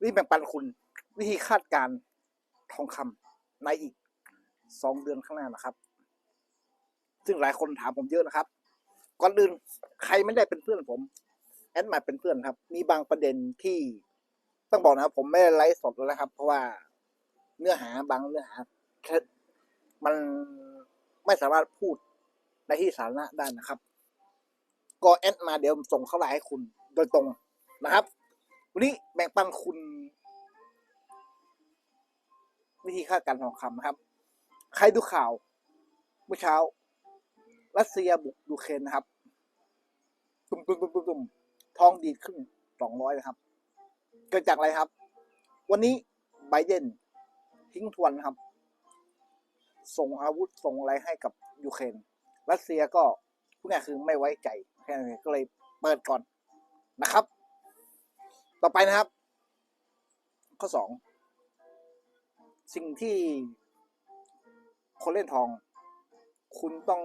วิธีแบ่งปันคุณ วิธีคาดการทองคำในอีกสองเดือนข้างหน้านะครับ ซึ่งหลายคนถามผมเยอะนะครับ ก่อนอื่นใครไม่ได้เป็นเพื่อนผม แอดมาเป็นเพื่อนครับ มีบางประเด็นที่ต้องบอกนะครับ ผมไม่ได้ไลฟ์สดแล้วนะครับ เพราะว่าเนื้อหาบางเนื้อหา มันไม่สามารถพูดในที่สาธารณะได้นะครับ ก็แอดมาเดี๋ยวผมส่งเข้าไลน์ให้คุณโดยตรงนะครับ วันนี้แบ่งปันคุณ วิธีค่าการทองคำนะครับ ใครดูข่าว เมื่อเช้า รัสเซียบุกยูเครนนะครับ ตุ่มตุ่มตุ่มตุ่มตุ่มทองดีดขึ้นสองร้อยนะครับ เกิดจากอะไรครับ วันนี้ไบเดนทิ้งทวนครับ ส่งอาวุธส่งอะไรให้กับยูเครนรัสเซียก็พูดง่ายคือไม่ไว้ใจแค่นั้นก็เลยเปิดก่อนนะครับ ต่อไปนะครับ ข้อสองสิ่งที่คนเล่นทอง คุณต้อง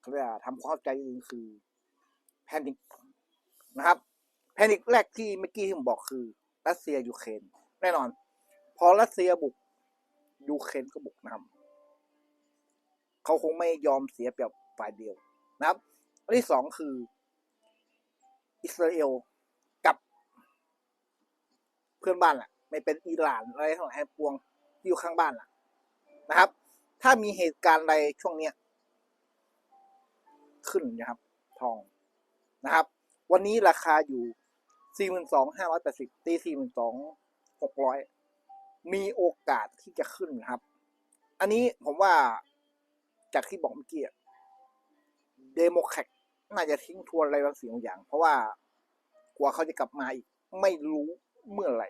เขาเรียกทำความเข้าใจอื่นคือ แพนิคนะครับ แพนิคแรกที่เมื่อกี้ที่ผมบอกคือ รัสเซียยูเครนแน่นอน พอรัสเซียบุกยูเครนก็บุกนะครับเขาคงไม่ยอมเสียเปรียบฝ่ายเดียวนะครับอันที่สองคือ อิสราเอล พื่อนบ้านล่ะ ไม่เป็นอิหร่านอะไรทั้งหลายปวงที่อยู่ข้างบ้านล่ะนะครับ ถ้ามีเหตุการณ์อะไรช่วงเนี้ยขึ้นนะครับ ทองนะครับ วันนี้ราคาอยู่สี่หมื่นสองห้าร้อยแปดสิบตีสี่หมื่นสองหกร้อยมีโอกาสที่จะขึ้นนะครับ อันนี้ผมว่าจากที่บอกเมื่อกี้เดโมแครตน่าจะทิ้งทวนอะไรบางสิ่งบางอย่าง เพราะว่ากว่าเขาจะกลับมาอีก ไม่รู้ เมื่อไหร่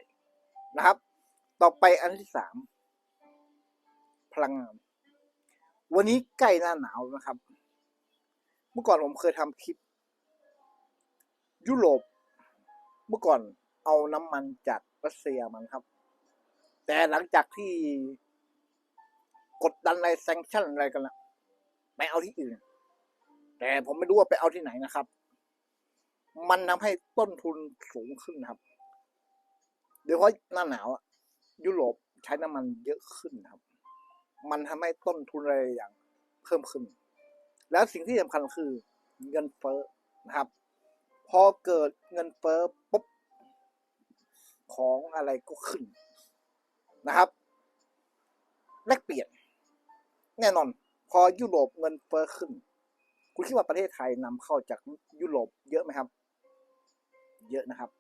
นะครับ ต่อไปอันที่สามพลังงาน วันนี้ใกล้หน้าหนาวนะครับ เมื่อก่อนผมเคยทำคลิป ยุโรป เมื่อก่อนเอาน้ำมันจากรัสเซียมันครับ แต่หลังจากที่กดดันอะไรแซงชั่นอะไรกันละไปเอาที่อื่น แต่ผมไม่รู้ว่าไปเอาที่ไหนนะครับ มันทำให้ต้นทุนสูงขึ้นครับ โดยเฉพาะหน้าหนาวอะยุโรปใช้น้ำมันเยอะขึ้นครับ มันทำให้ต้นทุนอะไรอย่างเพิ่มขึ้น แล้วสิ่งที่สำคัญคือเงินเฟ้อนะครับ พอเกิดเงินเฟ้อปุ๊บของอะไรก็ขึ้นนะครับแลกเปลี่ยน แน่นอน พอยุโรปเงินเฟ้อขึ้น คุณคิดว่าประเทศไทยนำเข้าจากยุโรปเยอะไหมครับ เยอะนะครับ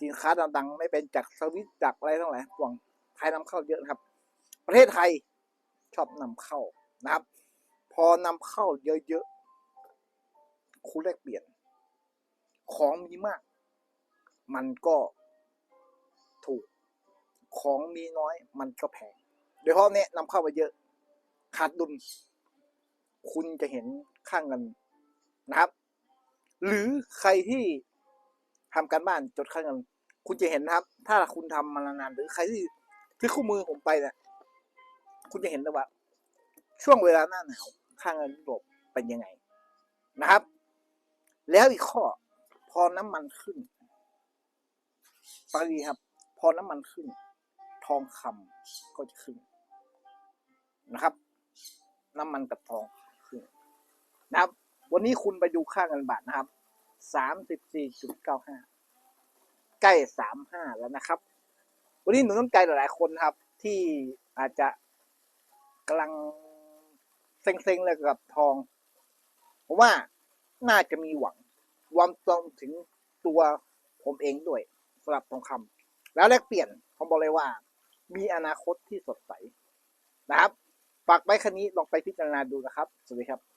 สินค้าดังๆ ไม่เป็นจากสวิตจากอะไรทั้งหลายพวงไทยนำเข้าเยอะนะครับ ประเทศไทยชอบนำเข้านะครับ พอนำเข้าเยอะๆคุณแลกเปลี่ยน ของมีมาก มันก็ถูกของมีน้อยมันก็แพงโดยเฉพาะเนี่ยนำเข้าไปเยอะ ขาดดุล คุณจะเห็นค่างเงินนะครับ หรือใครที่ ทำการบ้านจดค่าเงินคุณจะเห็นนะครับ ถ้าคุณทำมานานๆหรือใครที่ที่คู่มือผมไปเนี่ยคุณจะเห็นเลยว่า ช่วงเวลาหน้าหนาวค่าเงินยุโรปเป็นยังไงนะครับ แล้วอีกข้อ พอน้ำมันขึ้นฟังดีครับ พอน้ำมันขึ้น ทองคำก็จะขึ้นนะครับ น้ำมันกับทองขึ้นนะครับ วันนี้คุณไปดูค่าเงินบาทนะครับ สามสิบสี่จุดเก้าห้าใกล้สามห้าแล้วนะครับ วันนี้หนูต้องใจหลายๆคนครับ ที่อาจจะกำลังเซ็งๆเลยกับทองผมว่าน่าจะมีหวังรวมตรงถึงตัวผมเองด้วยสำหรับทองคำแล้วแลกเปลี่ยนผมบอกเลยว่า มีอนาคตที่สดใสนะครับฝากไว้คันนี้ลองไปพิจารณาดูนะครับ สวัสดีครับ